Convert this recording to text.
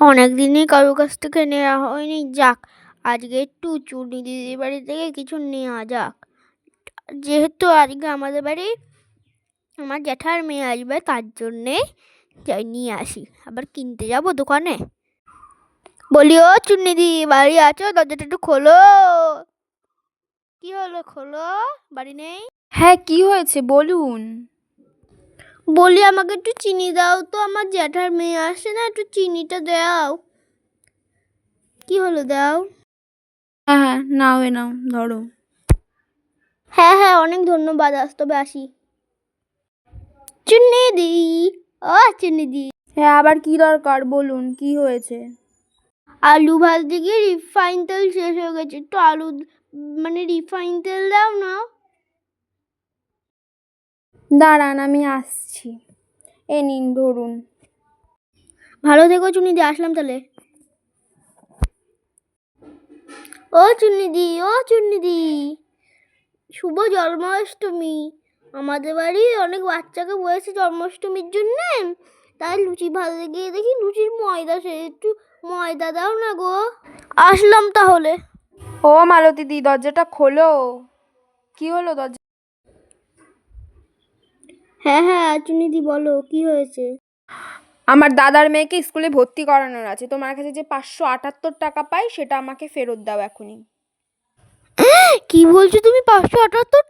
অনেক দিনই কারোর কাছ থেকে নেওয়া হয়নি। যাক, আজকে একটু চুনি দিদির বাড়ি থেকে কিছু নেওয়া যাক। যেহেতু আজকে আমাদের বাড়ি আমার জ্যাঠার মেয়ে আসবে, তার জন্যে যাই নিয়ে আসি। আবার কিনতে যাব দোকানে? বলি, ও চুন্নি দি বাড়ি আছো? দরজাটা একটু খোলো। কি হলো? খোলো? বাড়ি নেই? হ্যাঁ কি হয়েছে? বলুন। বলি আমাকে একটু চিনি দাও তো আমার জ্যাঠার মেয়ে আসে না একটু চিনিটা দাও। কি হলো দাও? হ্যাঁ হ্যাঁ নাও এ নাও ধরো। হ্যাঁ হ্যাঁ অনেক ধন্যবাদ আস তবে আসি। চুন্নি দি ও চুন্নি দি। হ্যাঁ আবার কি দরকার বলুন কি হয়েছে? আলু ভাজতে গিয়ে রিফাইন তেল শেষ হয়ে গেছে একটু আলু মানে রিফাইন তেল দাও না। দাঁড়ান আমি আসছি। এ নিন ধরুন। ভালো থেকো চুন্নি দি আসলাম তাহলে। ও চুন্নি দি ও চুন্নি দি শুভ জন্মাষ্টমী। আমাদের বাড়ি অনেক বাচ্চাকে বলেছে জন্মাষ্টমীর জন্যে। তাই লুচি ভাজতে গিয়ে দেখি লুচির ময়দা সে একটু ময়দা দাও না গো। আসলাম তাহলে। ও মালতী দি দরজাটা খোলো। কি হলো দরজা? হ্যাঁ হ্যাঁ চুনিদি বলো কি হয়েছে? আমার দাদার মেয়েকে স্কুলে ভর্তি করানোর আছে। তোমার কাছে যে পাঁচশো আটাত্তর টাকা পাই সেটা আমাকে ফেরত দাও এখনই। কি বলছো তুমি? পাঁচশো আটাত্তর